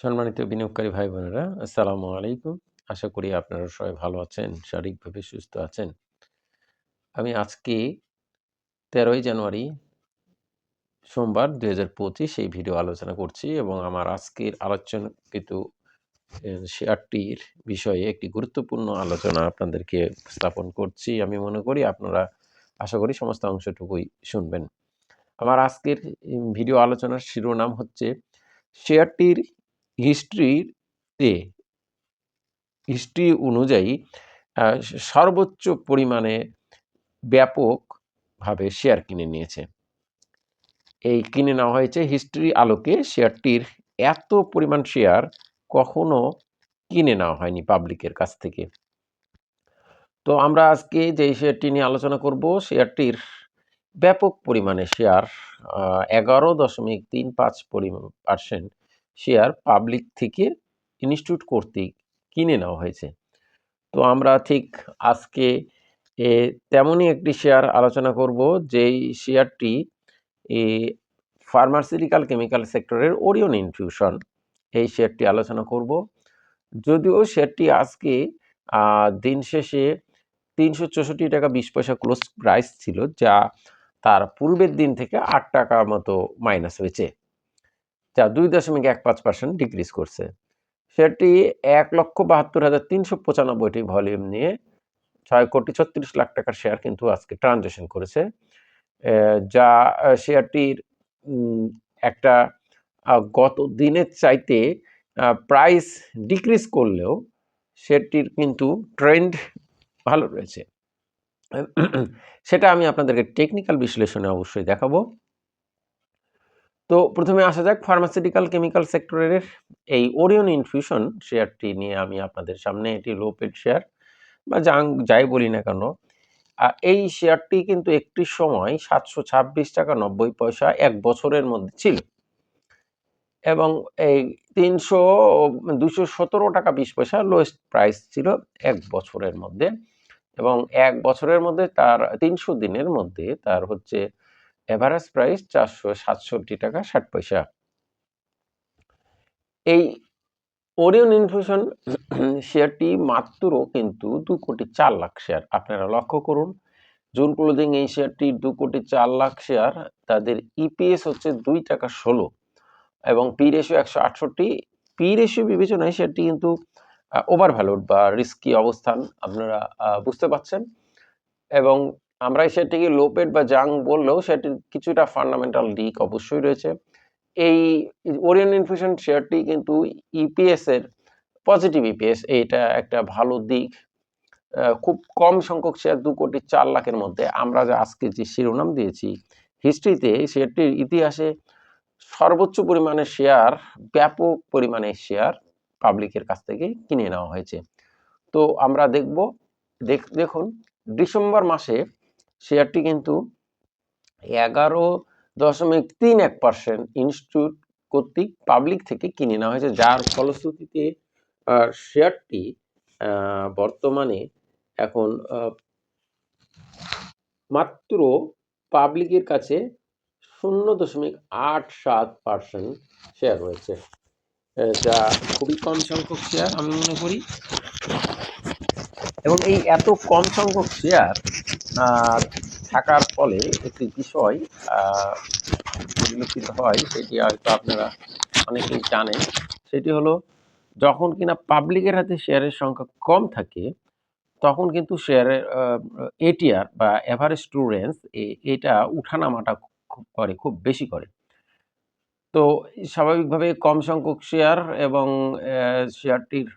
সম্মানিত বিনিয়োগকারী ভাই বোনেরা আসসালামু আলাইকুম। আশা করি আপনারা সবাই ভালো আছেন, শারীরিকভাবে সুস্থ আছেন। আমি আজকে তেরোই জানুয়ারি সোমবার দুই হাজার পঁচিশ এই ভিডিও আলোচনা করছি এবং আমার আজকের আলোচনাকৃত শেয়ারটির বিষয়ে একটি গুরুত্বপূর্ণ আলোচনা আপনাদেরকে স্থাপন করছি। আমি মনে করি আপনারা, আশা করি সমস্ত অংশটুকুই শুনবেন। আমার আজকের ভিডিও আলোচনার শিরোনাম হচ্ছে, শেয়ারটির হিস্ট্রিতে হিস্ট্রি অনুযায়ী সর্বোচ্চ পরিমাণে ব্যাপকভাবে শেয়ার কিনে নিয়েছে। এই কিনে নেওয়া হয়েছে হিস্ট্রি আলোকে শেয়ারটির এত পরিমাণ শেয়ার কখনো কিনে নেওয়া হয়নি পাবলিকের কাছ থেকে। তো আমরা আজকে যে শেয়ারটি নিয়ে আলোচনা করব শেয়ারটির ব্যাপক পরিমাণে শেয়ার এগারো দশমিক তিন পাঁচ পরিমাণ পার্সেন্ট শেয়ার পাবলিক থেকে ইনস্টিটিউট কর্তৃক কিনে নেওয়া হয়েছে। তো আমরা ঠিক আজকে এ তেমনই একটি শেয়ার আলোচনা করব যেই শেয়ারটি এ ফার্মাসিউটিক্যাল কেমিক্যাল সেক্টরের ওরিয়ন ইনফিউশন এই শেয়ারটি আলোচনা করব। যদিও শেয়ারটি আজকে দিন শেষে তিনশো চৌষট্টি টাকা বিশ পয়সা ক্লোজ প্রাইস ছিল, যা তার পূর্বের দিন থেকে আট টাকা মতো মাইনাস হয়েছে। যা দুই দশমিক এক পাঁচ পার্সেন্ট ডিক্রিজ করছে। সেটি এক লক্ষ বাহাত্তর হাজার তিনশো পঁচানব্বইটি ভলিউম নিয়ে ছয় কোটি ছত্রিশ লাখ টাকার শেয়ার কিন্তু আজকে ট্রানজেকশন করেছে। যা শেয়ারটির একটা গত দিনের চাইতে প্রাইস ডিক্রিজ করলেও শেয়ারটির কিন্তু ট্রেন্ড ভালো রয়েছে। সেটা আমি আপনাদেরকে টেকনিক্যাল বিশ্লেষণে অবশ্যই দেখাবো। তো প্রথমে আসা যাক ফার্মাসিউটিক্যাল কেমিক্যাল সেক্টরের এই ওরিয়ন ইনফিউশন শেয়ারটি নিয়ে আমি আপনাদের সামনে এটি লো পেড শেয়ার বা যাং, যাই বলি না কেন এই শেয়ারটি কিন্তু একটি সময় সাতশো ছাব্বিশ টাকা নব্বই পয়সা এক বছরের মধ্যে ছিল। এবং এই তিনশো দুশো সতেরো টাকা বিশ পয়সা লোয়েস্ট প্রাইস ছিল এক বছরের মধ্যে। এবং এক বছরের মধ্যে তার, তিনশো দিনের মধ্যে তার হচ্ছে এভারেজ প্রাইস চারশো সাতষট্টি টাকা, ষাট পয়সা। এই ওরিয়ন ইনফিউশন শেয়ারটি মাত্র কিন্তু দু কোটি চার লাখ শেয়ার আপনারা লক্ষ্য করুন জুন ক্লোজিং এই শেয়ারটি দু কোটি চার লাখ শেয়ার তাদের ইপিএস হচ্ছে দুই টাকা ষোলো। এবং পি রেশিও একশো আটষট্টি। পি রেশিও বিবেচনায় শেয়ারটি কিন্তু ওভার ভ্যালুড বা রিস্কি অবস্থান, আপনারা বুঝতে পাচ্ছেন এবং আমরা সেটিকে লোপেড বা জাং বললেও সেটির কিছুটা ফান্ডামেন্টাল দিক অবশ্যই রয়েছে। এই ওরিয়ন ইনফিউশন শেয়ারটি কিন্তু ইপিএস এর পজিটিভ ইপিএস এইটা একটা ভালো দিক। খুব কম সংখ্যক শেয়ার দু কোটি চার লাখের মধ্যে। আমরা যে আজকে যে শিরোনাম দিয়েছি হিস্ট্রিতে শেয়ারটির ইতিহাসে সর্বোচ্চ পরিমাণে শেয়ার ব্যাপক পরিমাণে শেয়ার পাবলিকের কাছ থেকে কিনে নেওয়া হয়েছে। তো আমরা দেখব দেখুন, ডিসেম্বর মাসে শেয়ারটি কিন্তু এগারো দশমিক তিন এক পার্সেন্ট ইনস্টিটিউট কর্তৃক পাবলিক থেকে কিনে নেওয়া হয়েছে, যার ফলশ্রুতিতে শেয়ারটি বর্তমানে এখন মাত্র পাবলিকের কাছে শূন্য দশমিক আট সাত পার্সেন্ট শেয়ার রয়েছে। যা খুবই কম সংখ্যক শেয়ার আমি মনে করি। এবং এই এত কম সংখ্যক শেয়ার থাকার ফলে একটি বিষয় পরিলক্ষিত হয়, সেটি হয়তো আপনারা অনেকেই জানেন। সেটি হলো, যখন কিনা পাবলিকের হাতে শেয়ারের সংখ্যা কম থাকে, তখন কিন্তু শেয়ারের এটিআর বা এভারেজ স্টুডেন্টস এটা উঠানামাটা খুব করে, খুব বেশি করে। তো স্বাভাবিকভাবে কম সংখ্যক শেয়ার এবং শেয়ারটির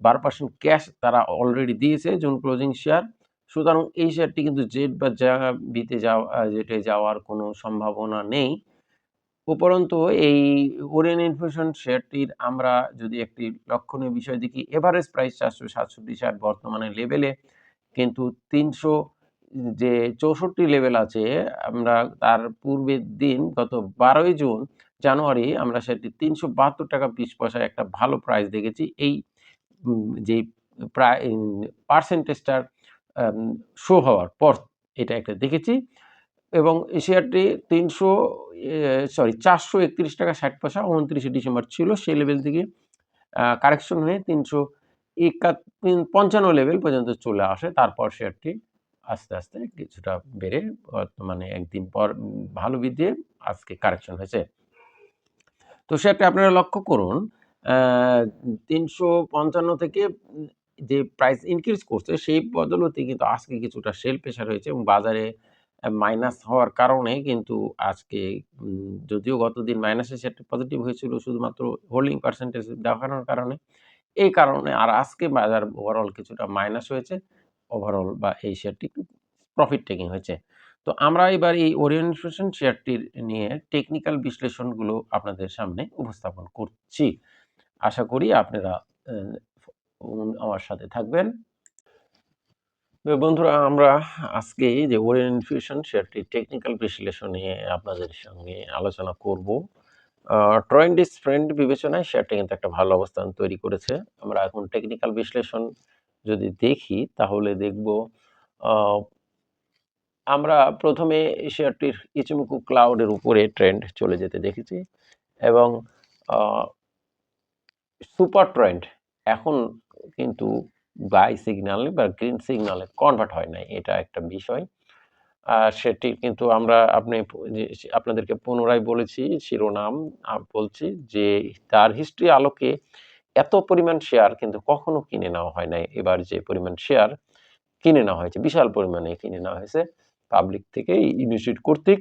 বারো পার্সেন্ট ক্যাশ তারা অলরেডি দিয়েছে জুন ক্লোজিং শেয়ার সুতরাং এই শেয়ারটি কিন্তু জেড বা জায়গা বিতে যাওয়া জেটে যাওয়ার কোনো সম্ভাবনা নেই। উপরন্তু এই ওরিয়েন ইনফ্লেশন শেয়ারটির আমরা যদি একটি লক্ষণীয় বিষয় দেখি, এভারেজ প্রাইস চারশো সাতষট্টি ষাট বর্তমানে লেভেলে, কিন্তু তিনশো, যে চৌষট্টি লেভেল আছে, আমরা তার পূর্বের দিন গত বারোই জুন, জানুয়ারি, আমরা সেটি তিনশো বাহাত্তর টাকা বিশ পয়সায় একটা ভালো প্রাইস দেখেছি। এই যে প্রায় পার্সেন্টেজটার শো হওয়ার পর এটা একটা দেখেছি এবং এই শেয়ারটি তিনশো সরি চারশো একত্রিশ টাকা ষাট পয়সা উনত্রিশে ডিসেম্বর ছিল সেই লেভেল থেকে কারেকশন হয়ে তিনশো একা পঞ্চান্ন লেভেল পর্যন্ত চলে আসে। তারপর শেয়ারটি আস্তে আস্তে কিছুটা বেড়ে মানে একদিন পর ভালো বৃদ্ধি আজকে কারেকশন হয়েছে। তো শেয়ারটি আপনারা লক্ষ্য করুন তিনশো পঞ্চান্ন থেকে যে প্রাইস ইনক্রিজ করছে, সেই বদলতে কিন্তু আজকে কিছুটা সেল প্রেশার হয়েছে এবং বাজারে মাইনাস হওয়ার কারণে কিন্তু আজকে যদিও গতদিন মাইনাসে সেটা পজিটিভ হয়েছিল শুধুমাত্র হোল্ডিং পার্সেন্টেজ দেখানোর কারণে, এই কারণে আর আজকে বাজার ওভারঅল কিছুটা মাইনাস হয়েছে ওভারঅল বা এই শেয়ারটি প্রফিট টেকিং হয়েছে। তো আমরা এবার এই ওরিয়েন্টেশন শেয়ারটির নিয়ে টেকনিক্যাল বিশ্লেষণগুলো আপনাদের সামনে উপস্থাপন করছি। আশা করি আপনারা আমার সাথে থাকবেন। বন্ধুরা, আমরা আজকে যে ওরিয়েন্ট ইনফিউশন শেয়ারটির টেকনিক্যাল বিশ্লেষণ নিয়ে আপনাদের সঙ্গে আলোচনা করব। ট্রেন্ডিস ফ্রেন্ড বিবেচনায় শেয়ারটি কিন্তু একটা ভালো অবস্থান তৈরি করেছে। আমরা এখন টেকনিক্যাল বিশ্লেষণ যদি দেখি, তাহলে দেখব আমরা প্রথমে শেয়ারটির ইচিমুকু ক্লাউডের উপরে ট্রেন্ড চলে যেতে দেখেছি এবং সুপার ট্রেন্ড এখন কিন্তু বাই সিগন্যাল বা গ্রিন সিগনালে কনভার্ট হয় নাই, এটা একটা বিষয়। আর সেটি কিন্তু আমরা আপনি আপনাদেরকে পুনরায় বলেছি, শিরোনাম বলছি যে, তার হিস্ট্রি আলোকে এত পরিমাণ শেয়ার কিন্তু কখনো কিনে নেওয়া হয় নাই। এবার যে পরিমাণ শেয়ার কিনে নেওয়া হয়েছে, বিশাল পরিমাণে কিনে নেওয়া হয়েছে পাবলিক থেকে ইনস্টিটিউট কর্তৃক।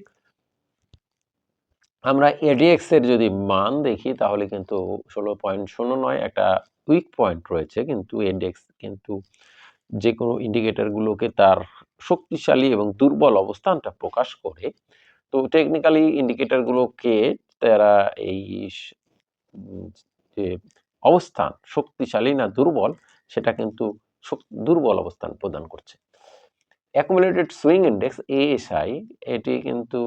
আমরা এডিএক্স এর যদি মান দেখি, তাহলে কিন্তু ষোলো পয়েন্ট শূন্য নয়, একটা উইক পয়েন্ট রয়েছে, কিন্তু ইন্ডেক্স কিন্তু যে কোনো ইন্ডিকেটরগুলোকে তার শক্তিশালী এবং দুর্বল অবস্থানটা প্রকাশ করে। তো টেকনিক্যালি ইন্ডিকেটরগুলোকে তারা এই যে অবস্থান শক্তিশালী না দুর্বল, সেটা কিন্তু দুর্বল অবস্থান প্রদান করছে। অ্যাকুমুলেটেড সুইং ইন্ডেক্স এএসআই এটি কিন্তু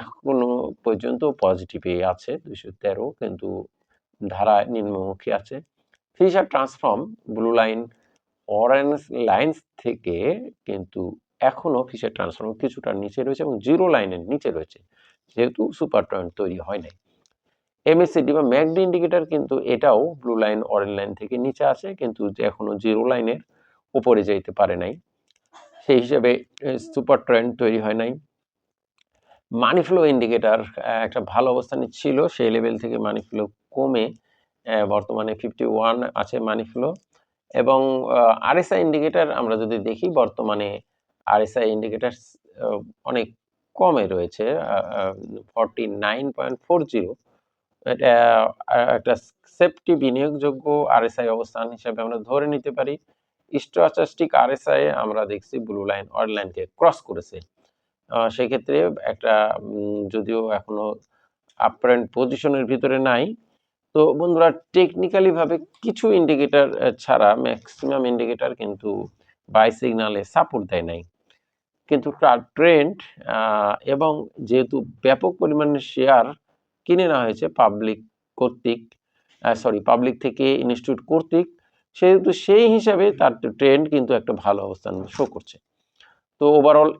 এখনও পর্যন্ত পজিটিভে আছে, দুইশো তেরো, কিন্তু ধারা নিম্নমুখী আছে। Fisher transform blue line orange lines থেকে কিন্তু এখনও ফিশার ট্রান্সফর্ম কিছুটা নিচে রয়েছে এবং জিরো লাইনের নিচে রয়েছে। যেহেতু সুপার টয়েন্ট তৈরি হয় নাই। এমএসসিডি বা ম্যাকডি ইন্ডিকেটার কিন্তু এটাও ব্লু লাইন অরেঞ্জ লাইন থেকে নিচে আছে, কিন্তু এখনও জিরো লাইনের উপরে যেতে পারে নাই। সেই হিসাবে সুপার ট্রেন্ড তৈরি হয় নাই। মানি ফ্লো ইন্ডিকেটার একটা ভালো অবস্থানে ছিল, সেই লেভেল থেকে মানি ফ্লো কমে বর্তমানে ফিফটি ওয়ান আছে মানি ফ্লো এবং আরএসআই ইন্ডিকেটার আমরা যদি দেখি, বর্তমানে আরএসআই ইন্ডিকেটার অনেক কমে রয়েছে forty nine point four zero এটা একটা সেফটি বিনিয়োগযোগ্য আরএসআই অবস্থান হিসাবে আমরা ধরে নিতে পারি। স্ট্রাচাস্টিক আরএসআই আমরা দেখছি ব্লু লাইন অর লাইনকে ক্রস করেছে। সেক্ষেত্রে একটা যদিও এখনও আপরেন্ট পজিশনের ভিতরে নাই। তো বন্ধুরা টেকনিক্যালি ভাবে কিছু ইন্ডিকেটর ছাড়া ম্যাক্সিমাম ইন্ডিকেটর কিন্তু বাই সিগনালে সাপোর্ট দেয় নাই। কিন্তু ট্রেন্ড এবং যেহেতু ব্যাপক পরিমাণে শেয়ার কিনে নেওয়া হয়েছে পাবলিক কর্তৃক সরি পাবলিক থেকে ইনস্টিটিউট কর্তৃক, সেহেতু সেই হিসাবে তার ট্রেন্ড কিন্তু একটা ভালো অবস্থান শো করছে। তো ওভারঅল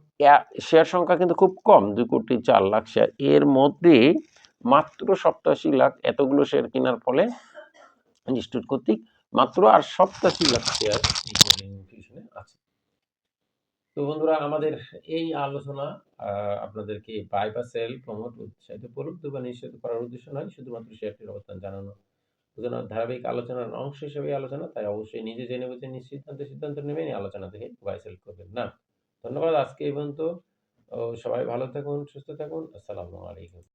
শেয়ার সংখ্যা কিন্তু খুব কম, দুই কোটি চার লাখ শেয়ার এর মধ্যে মাত্র সপ্তাশি লাখ এতগুলো শেয়ার কেনার ফলে ইনস্টিটিউট কর্তৃক মাত্র আর সপ্তাশি লাখ শেয়ার আছে। তো বন্ধুরা, আমাদের এই আলোচনা আপনাদেরকে বাই বা সেল প্রমোট উৎসাহিত করুক বা নিষেধ করার উদ্দেশ্য নয়, শুধুমাত্র শেয়ারটির অবস্থান জানানো। ধারাবাহিক আলোচনার অংশ হিসেবে আলোচনা, তাই অবশ্যই নিজে জেনে বুঝে নিশ্চিত সিদ্ধান্ত নেবেন, এই আলোচনা থেকে বাই সেল করবেন না। ধন্যবাদ আজকে এই পর্যন্ত। সবাই ভালো থাকুন সুস্থ থাকুন। আসসালামু আলাইকুম।